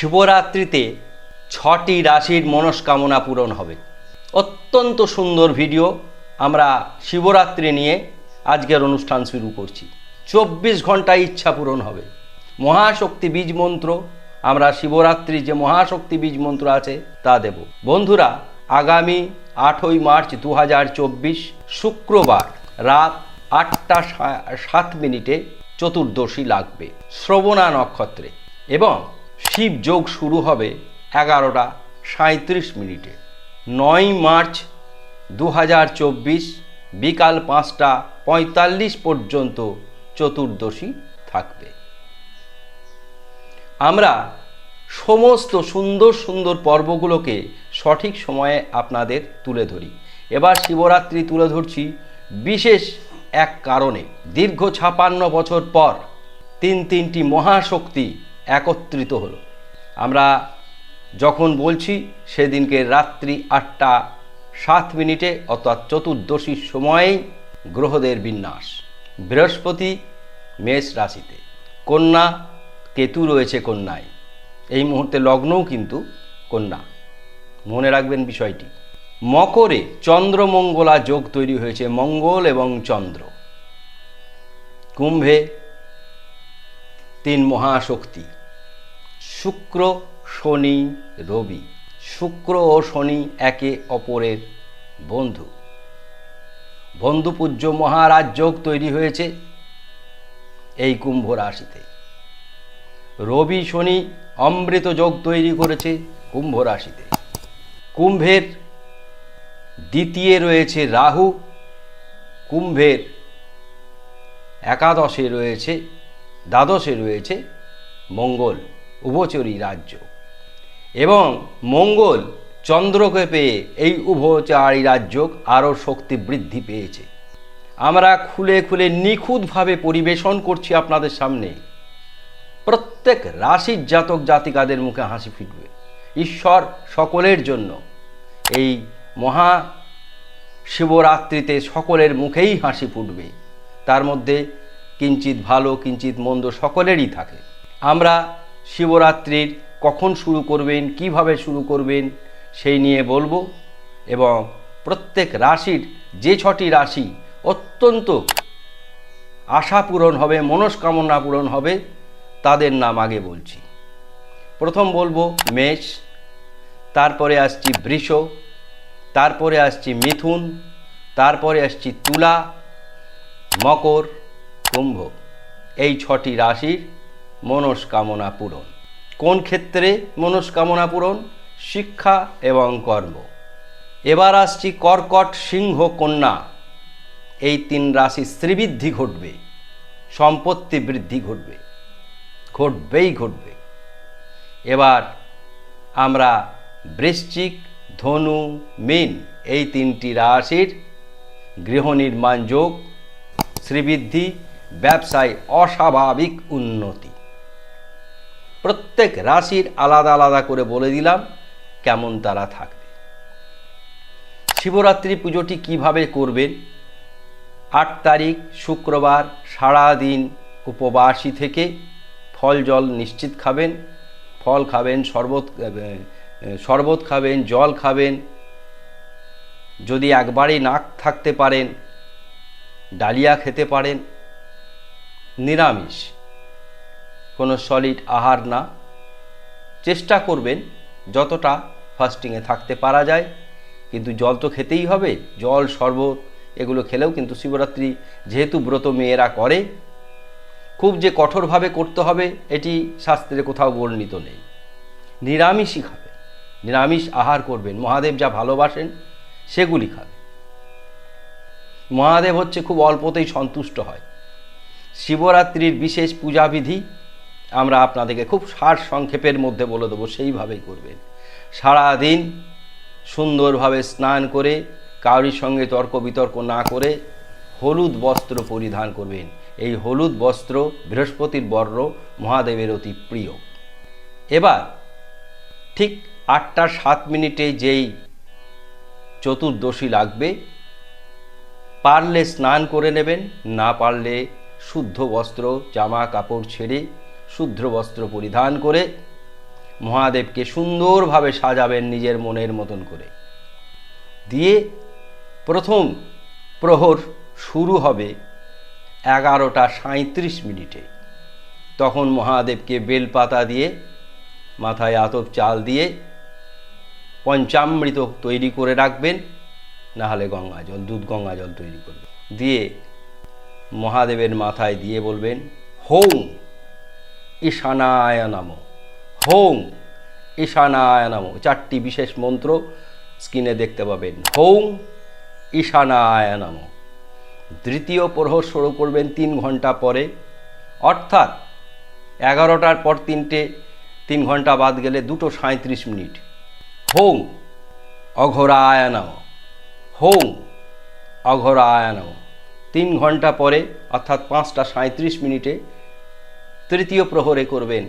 শিবরাত্রিতে ছটি রাশির মনস্কামনা পূরণ হবে। অত্যন্ত সুন্দর ভিডিও আমরা শিবরাত্রি নিয়ে আজকের অনুষ্ঠান শুরু করছি। চব্বিশ ঘন্টায় ইচ্ছা পূরণ হবে। মহাশক্তি বীজ মন্ত্র, আমরা শিবরাত্রি যে মহাশক্তি বীজ মন্ত্র আছে তা দেব। বন্ধুরা, আগামী আটই মার্চ দু হাজার চব্বিশ শুক্রবার রাত আটটা সাত মিনিটে চতুর্দশী লাগবে, শ্রবণা নক্ষত্রে। এবং শিব যোগ শুরু হবে এগারোটা সাঁত্রিশ মিনিটে। নয় মার্চ দু হাজার চব্বিশ বিকাল পাঁচটা পঁয়তাল্লিশ পর্যন্ত চতুর্দশী থাকবে। আমরা সমস্ত সুন্দর সুন্দর পর্বগুলোকে সঠিক সময়ে আপনাদের তুলে ধরি। এবার শিবরাত্রি তুলে ধরছি বিশেষ এক কারণে। দীর্ঘ ছাপান্ন বছর পর তিন তিনটি মহাশক্তি একত্রিত হলো। আমরা যখন বলছি সেদিনকে রাত্রি আটটা সাত মিনিটে অর্থাৎ চতুর্দশীর সময়েই গ্রহদের বিন্যাস, বৃহস্পতি মেষ রাশিতে, কন্যা কেতু রয়েছে কন্যায়। এই মুহূর্তে লগ্নও কিন্তু কন্যা। মনে রাখবেন বিষয়টি। মকরে চন্দ্রমঙ্গলা যোগ তৈরি হয়েছে মঙ্গল এবং চন্দ্র। কুম্ভে তিন মহাশক্তি। শুক্র, শনি, রবি। শুক্র ও শনি একে অপরের বন্ধু। বন্ধুপূজ্য মহারাজ যোগ তৈরি হয়েছে এই কুম্ভ রাশিতে। রবি, শনি অমৃত যোগ তৈরি করেছে কুম্ভ রাশিতে। কুম্ভের দ্বিতীয় রয়েছে রাহু। কুম্ভের একাদশে রয়েছে দ্বাদশে রয়েছে মঙ্গল, উভচরী রাজ্য। এবং মঙ্গল চন্দ্রকে পেয়ে এই উভচারী রাজ্য আরও শক্তি বৃদ্ধি পেয়েছে। আমরা খুলে খুলে নিখুঁতভাবে পরিবেশন করছি আপনাদের সামনে। প্রত্যেক রাশির জাতক জাতিকাদের মুখে হাসি ফিটবে। ঈশ্বর সকলের জন্য এই মহা শিবরাত্রিতে সকলের মুখেই হাসি ফুটবে। তার মধ্যে কিঞ্চিত ভালো কিঞ্চিত মন্দ সকলেরই থাকে। আমরা শিবরাত্রির কখন শুরু করবেন, কীভাবে শুরু করবেন, সেই নিয়ে বলব এবং প্রত্যেক রাশির যে ছটি রাশি অত্যন্ত আশা পূরণ হবে, মনস্কামনা পূরণ হবে, তাদের নাম আগে বলছি। প্রথম বলব মেষ, তারপরে আসছি বৃষ, তারপরে আসছি মিথুন, তারপরে আসছি তুলা, মকর কুম্ভ। এই ছটি রাশির মনস্কামনা পূরণ। কোন ক্ষেত্রে মনস্কামনা পূরণ? শিক্ষা এবং কর্ম। এবার আসছি কর্কট সিংহ কন্যা। এই তিন রাশি শ্রীবৃদ্ধি ঘটবে, সম্পত্তি বৃদ্ধি ঘটবে, ঘটবেই ঘটবে। এবার আমরা বৃশ্চিক, ধনু, মীন এই তিনটি রাশির গৃহ নির্মাণ যোগ, শ্রীবৃদ্ধি ব্যবসায় অস্বাভাবিক উন্নতি। প্রত্যেক রাশির আলাদা আলাদা করে বলে দিলাম কেমন তারা থাকবে। শিবরাত্রি পুজোটি কীভাবে করবেন? আট তারিখ, শুক্রবার, সারাদিন উপবাসী থেকে ফল জল নিশ্চিত খাবেন। ফল খাবেন, শরবত শরবত খাবেন, জল খাবেন। যদি একবারই নাক থাকতে পারেন, ডালিয়া খেতে পারেন। নিরামিষ। কোনো সলিড আহার না। চেষ্টা করবেন যতটা ফাস্টিংয়ে থাকতে পারা যায়। কিন্তু জল তো খেতেই হবে। জল, শরবত এগুলো খেলেও কিন্তু শিবরাত্রি যেহেতু ব্রত মেয়েরা করে, খুব যে কঠোরভাবে করতে হবে এটি শাস্ত্রে কোথাও বর্ণিত নেই। নিরামিষই খাবে নিরামিষ আহার করবেন। মহাদেব যা ভালোবাসেন সেগুলি খাবে মহাদেব হচ্ছে খুব অল্পতেই সন্তুষ্ট হয়। শিবরাত্রির বিশেষ পূজাবিধি আমরা আপনাদেরকে খুব সার সংক্ষেপের মধ্যে বলে দেবো, সেইভাবেই করবেন। সারাদিন সুন্দরভাবে স্নান করে কাউরির সঙ্গে তর্ক বিতর্ক না করে হলুদ বস্ত্র পরিধান করবেন। এই হলুদ বস্ত্র বৃহস্পতির বর্ণ, মহাদেবের অতি প্রিয়। এবার ঠিক আটটা সাত মিনিটে যেই চতুর্দশী লাগবে, পারলে স্নান করে নেবেন, না পারলে শুদ্ধ বস্ত্র, জামা কাপড় ছেড়ে, শুদ্ধ বস্ত্র পরিধান করে মহাদেবকে সুন্দরভাবে সাজাবেন নিজের মনের মতন করে। দিয়ে প্রথম প্রহর শুরু হবে এগারোটা সাঁত্রিশ মিনিটে। তখন মহাদেবকে বেলপাতা দিয়ে, মাথায় আতপ চাল দিয়ে পঞ্চামৃত তৈরি করে রাখবেন না হলে গঙ্গা জল দুধ গঙ্গা জল তৈরি করবেন। দিয়ে মহাদেবের মাথায় দিয়ে বলবেন হোম ঈশানায় নাম হোম ঈশানায় নাম। চারটি বিশেষ মন্ত্র স্ক্রিনে দেখতে পাবেন হোম ঈশানায় নাম। দ্বিতীয় প্রহর শুরু করবেন তিন ঘণ্টা পরে, অর্থাৎ এগারোটার পর তিনটে, তিন ঘণ্টা বাদ গেলে দুটো সাঁত্রিশ মিনিট। হোম অঘরায় নাম হোম অঘরায় নাম। তিন ঘণ্টা পরে, অর্থাৎ পাঁচটা সাঁত্রিশ মিনিটে, তৃতীয় প্রহরে করবেন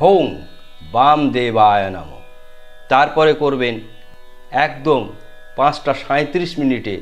হোম বাম দেবায় নাম। তারপরে করবেন, একদম পাঁচটা সাঁত্রিশ মিনিটে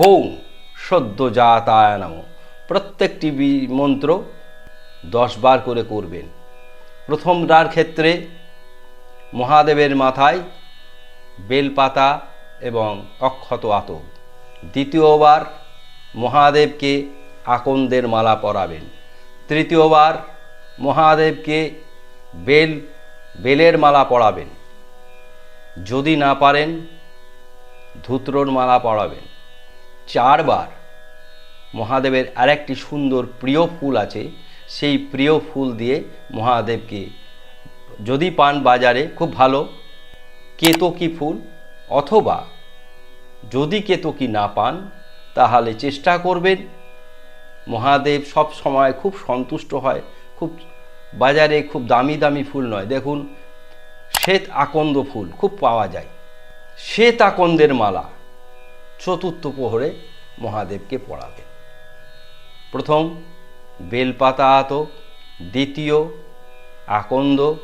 হোম সদ্যজাতায় নাম। প্রত্যেকটি মন্ত্র দশ বার করে করবেন। প্রথমটার ক্ষেত্রে মহাদেবের মাথায় বেলপাতা এবং অক্ষত আতক দ্বিতীয়বার মহাদেবকে আকন্দের মালা পরাবেন। তৃতীয়বার মহাদেবকে বেল, বেলের মালা পরাবেন। যদি না পারেন, ধুত্রর মালা পরাবেন। চারবার মহাদেবের আরেকটি সুন্দর প্রিয় ফুল আছে, সেই প্রিয় ফুল দিয়ে মহাদেবকে যদি পান বাজারে, খুব ভালো। কেতকী ফুল অথবা যদি কেতকী না পান, তাহলে চেষ্টা করবেন। মহাদেব সব সময় খুব সন্তুষ্ট হয়, খুব বাজারে খুব দামি দামি ফুল নয়। দেখুন, শ্বেত আকন্দ ফুল খুব পাওয়া যায়। শ্বেত আকন্দের মালা চতুর্থ প্রহরে মহাদেবকে পড়াবে প্রথম, বেলপাতা আতক দ্বিতীয়, আকন্দ,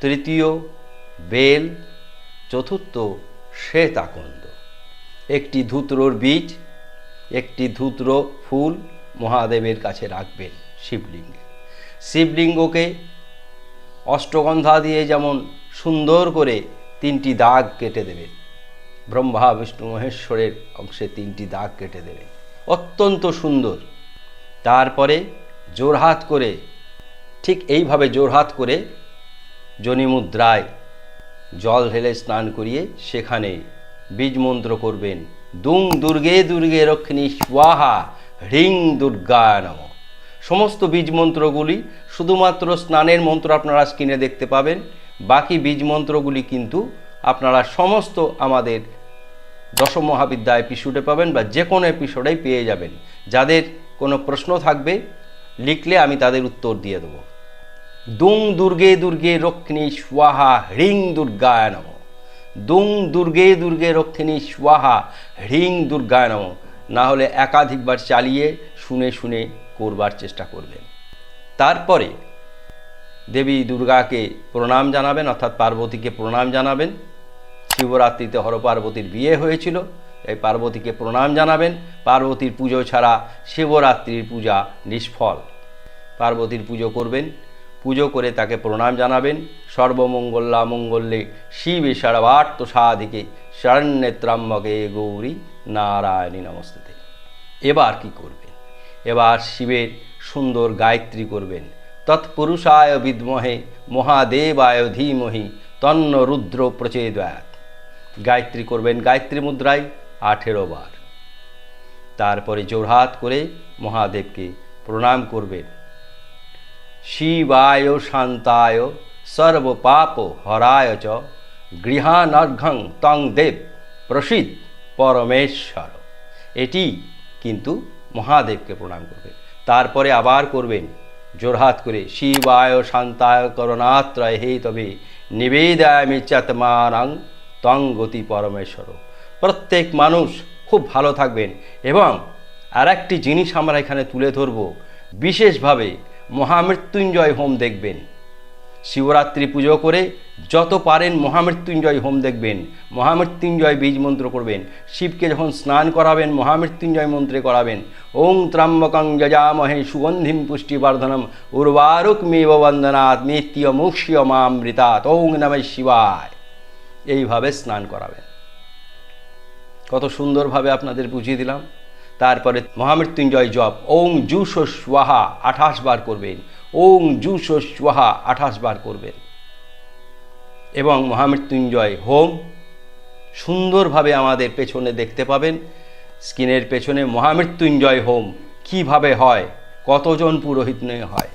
তৃতীয়, বেল, চতুর্থ, শ্বেত আকন্দ। একটি ধুত্রর বীজ, একটি ধুত্র ফুল মহাদেবের কাছে রাখবেন শিবলিঙ্গে। শিবলিঙ্গকে অষ্টগন্ধা দিয়ে যেমন সুন্দর করে তিনটি দাগ কেটে দেবেন ব্রহ্মা, বিষ্ণু, মহেশ্বরের অংশে তিনটি দাগ কেটে দেবেন অত্যন্ত সুন্দর। তারপরে জোরহাত করে, ঠিক এইভাবে জোরহাত করে জনিমুদ্রায় জল ঢেলে স্নান করিয়ে সেখানে বীজ মন্ত্র করবেন। দুং দুর্গে দুর্গে রক্ষিণী স্বাহা হ্রিং দুর্গা নম। সমস্ত বীজ মন্ত্রগুলি শুধুমাত্র স্নানের মন্ত্র আপনারা স্ক্রিনে দেখতে পাবেন। বাকি বীজ মন্ত্রগুলি কিন্তু আপনারা সমস্ত আমাদের দশম মহাবিদ্যা এপিসোডে পাবেন বা যে কোনো এপিসোডেই পেয়ে যাবেন। যাদের কোনো প্রশ্ন থাকবে, লিখলে আমি তাদের উত্তর দিয়ে দেবো। দুং দুর্গে দুর্গে রক্ষিণী স্বাহা হ্রিং দুর্গায় নম। দুং দুর্গে দুর্গে রক্ষিণী স্বাহা, হ্রিং দুর্গায় নম না হলে একাধিকবার চালিয়ে শুনে শুনে করবার চেষ্টা করবেন। তারপরে দেবী দুর্গাকে প্রণাম জানাবেন, অর্থাৎ পার্বতীকে প্রণাম জানাবেন। শিবরাত্রিতে হরপার্বতীর বিয়ে হয়েছিল, এই পার্বতীকে প্রণাম জানাবেন। পার্বতীর পুজো ছাড়া শিবরাত্রির পূজা নিষ্ফল। পার্বতীর পুজো করবেন, পুজো করে তাকে প্রণাম জানাবেন। সর্বমঙ্গলা মঙ্গলে শিবে সর্বার্থ সাধিকে শরণ্যেত্রাম্বকে গৌরী নারায়ণী নমস্তে এবার কি করবেন? এবার শিবের সুন্দর গায়ত্রী করবেন। তৎপুরুষায় বিদ্মহে, মহাদেবায় ধীমহি, তন্ন রুদ্র প্রচেদয়াত। গায়ত্রী করবেন গায়ত্রী মুদ্রায় আঠেরো বার। তারপরে জোরহাত করে মহাদেবকে প্রণাম করবেন। শিবায় শান্তায় সর্বপাপ হরায় চ গৃহানর্ঘং তং দেব প্রসিদ পরমেশ্বর। এটি কিন্তু মহাদেবকে প্রণাম করবেন তারপরে আবার করবেন, জোরহাত করে, শিবায় শান্তায় করণাত্রয় হে তবে নিবেদায়ামি চাতমানাং তং গতি পরমেশ্বর। প্রত্যেক মানুষ খুব ভালো থাকবেন এবং আর একটি জিনিস আমরা এখানে তুলে ধরব, বিশেষভাবে মহামৃত্যুঞ্জয় হোম দেখবেন। শিবরাত্রি পুজো করে যত পারেন মহামৃত্যুঞ্জয় হোম দেখবেন, মহামৃত্যুঞ্জয় বীজ মন্ত্র করবেন, শিবকে যখন স্নান করাবেন, মহামৃত্যুঞ্জয় মন্ত্রে করাবেন, ওং ত্রম্বকং যজামহে সুগন্ধিম পুষ্টিবর্ধনম উর্বারুক মেব বন্দনাথ নিত্য মুক্ষ্য মামৃতাৎ ওং নমঃ শিবায়। এইভাবে স্নান করাবেন। কত সুন্দরভাবে আপনাদের বুঝিয়ে দিলাম। তারপরে মহামৃত্যুঞ্জয় জপ, ওং জুস স্বাহা আঠাশ বার করবেন ওং জুস স্বাহা আঠাশ বার করবেন। এবং মহামৃত্যুঞ্জয় হোম সুন্দরভাবে আমাদের পেছনে দেখতে পাবেন। স্ক্রিনের পেছনে মহামৃত্যুঞ্জয় হোম কীভাবে হয়, কতজন পুরোহিত নিয়ে হয়।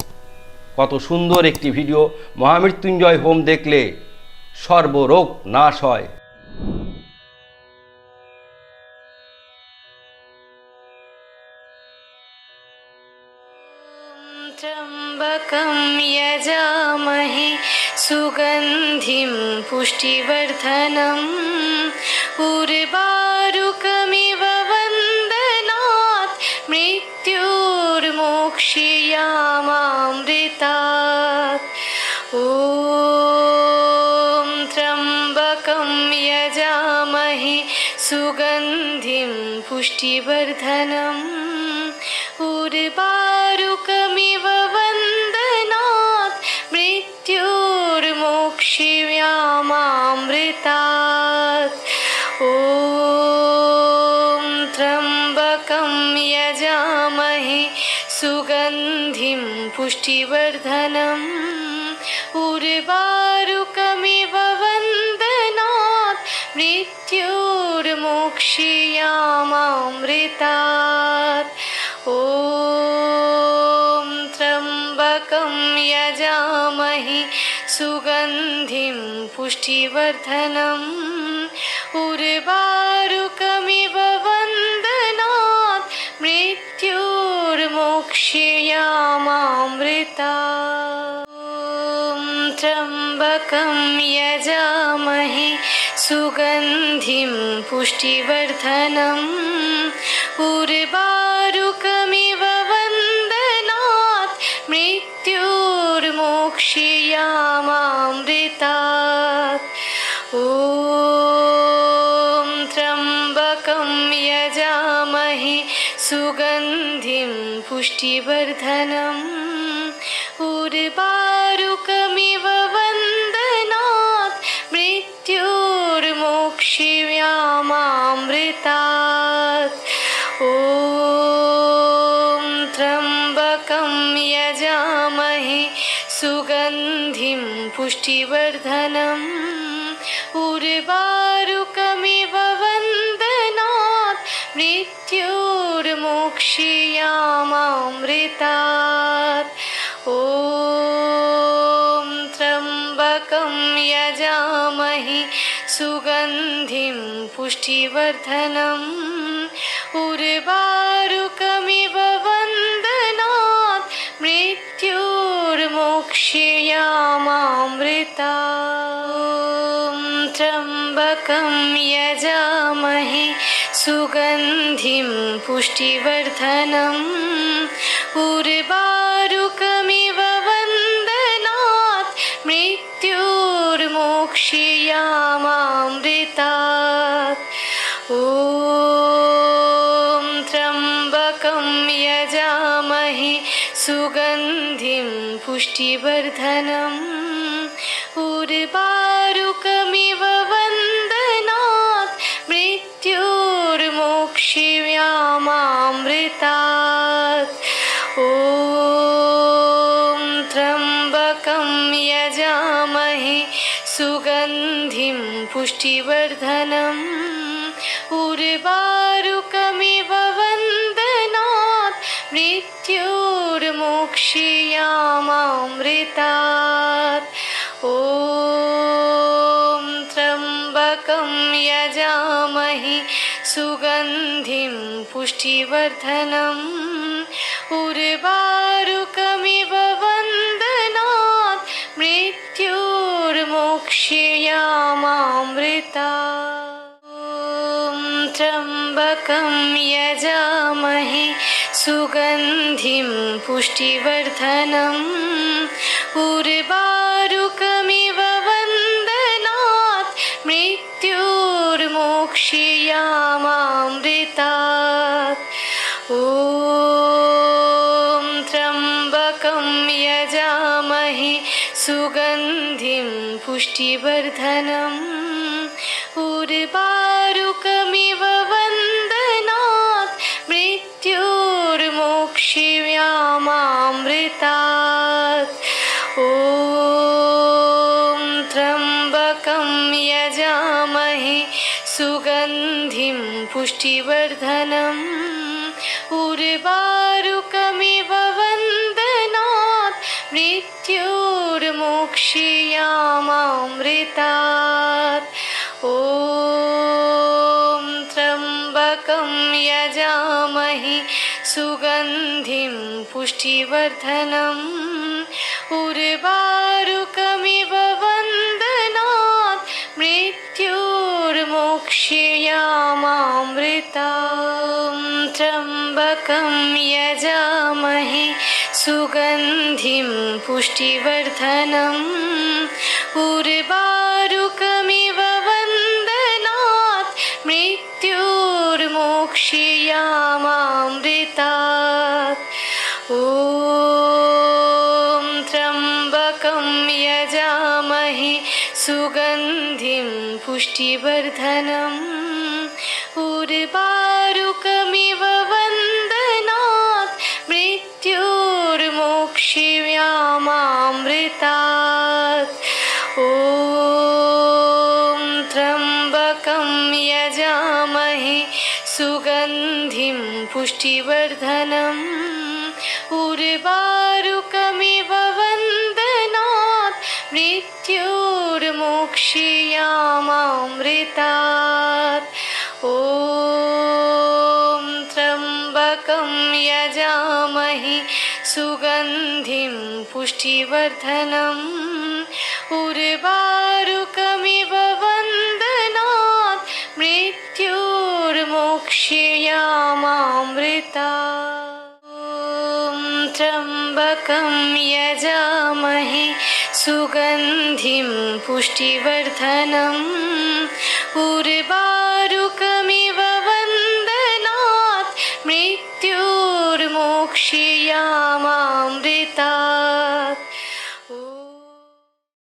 কত সুন্দর একটি ভিডিও মহামৃত্যুঞ্জয় হোম দেখলে সর্বরোগ নাশ হয়। सुगन्धिं पुष्टिवर्धनम्। उर्वारुकमिव वन्दनात्। मृत्युर्मोक्षयामामृतात्। ॐ त्र्यम्बकं यजामहे। सुगन्धिं पुष्टिवर्धनम् त्र्यम्बकं यजामहे सुगन्धिं पुष्टिवर्धनम्। उर्वारुकमिव वन्दनात् मृत्युर्मोक्षयामामृतात् ॐ त्र्यम्बकं यजामहे सुगन्धिं पुष्टिवर्धनम् उर्वारुकमिव वन्दनात् मृत्युर्मोक्षयामामृतात्। ॐ त्र्यम्बकं यजामहे सुगन्धिं पुष्टिवर्धनम्। उर्वारुकमिव वन्दनात् मृत्युर्मोक्षिव्यामामृतात् ॐ त्र्यम्बकं यजामहे सुगन्धिं पुष्टिवर्धनम् उर्वारुकमिव वन्दनात् मृत्युर्मोक्षियामामृतात् ॐ त्र्यम्बकं यजामहे सुगन्धिं पुष्टिवर्धनम् उर्वारुकमिव वन्दनात् मृत्युर्मोक्षयामामृतात् ॐ त्र्यम्बकं यजामहे सुगन्धिं पुष्टिवर्धनम् സുഗന്ധിം പുഷ്ടിവർദ്ധനം. ഒരുപാരുകമിവ मृत्युर्मोक्षियामामृतात् ॐ त्र्यम्बकं यजामहे सुगन्धिं पुष्टिवर्धनम्। उर्वारुकमिव वन्दनात् मृत्युर्मोक्षयामामृतात् ॐ त्र्यम्बकं यजामहे सुगन्धिं पुष्टिवर्धनम् उर्वारुकमिव वन्दनात् मृत्युर्मोक्षयामामृतात् ॐ त्र्यम्बकं यजामहे सुगन्धिं पुष्टिवर्धनम् सुगन्धिं पुष्टिवर्धनम् उर्वारुकमिव वन्दनात् मृत्युर्मोक्षयामामृतात्। ॐ त्र्यम्बकं यजामहे सुगन्धिं पुष्टिवर्धनम् उर्वारुकमिव त्र्यम्बकं यजामहे सुगन्धिं पुष्टिवर्धनम् उर्वारुकमिव पुष्टिवर्धनम्। उर्वारुकमिव वन्दनात्। मृत्युर्मोक्षयामामृतात्। ॐ त्र्यम्बकं यजामहे। सुगन्धिं पुष्टिवर्धनम्। उर्वारुकमिव ॐ त्र्यम्बकं यजामहे सुगन्धिं पुष्टिवर्धनम् उर्वारुकमिव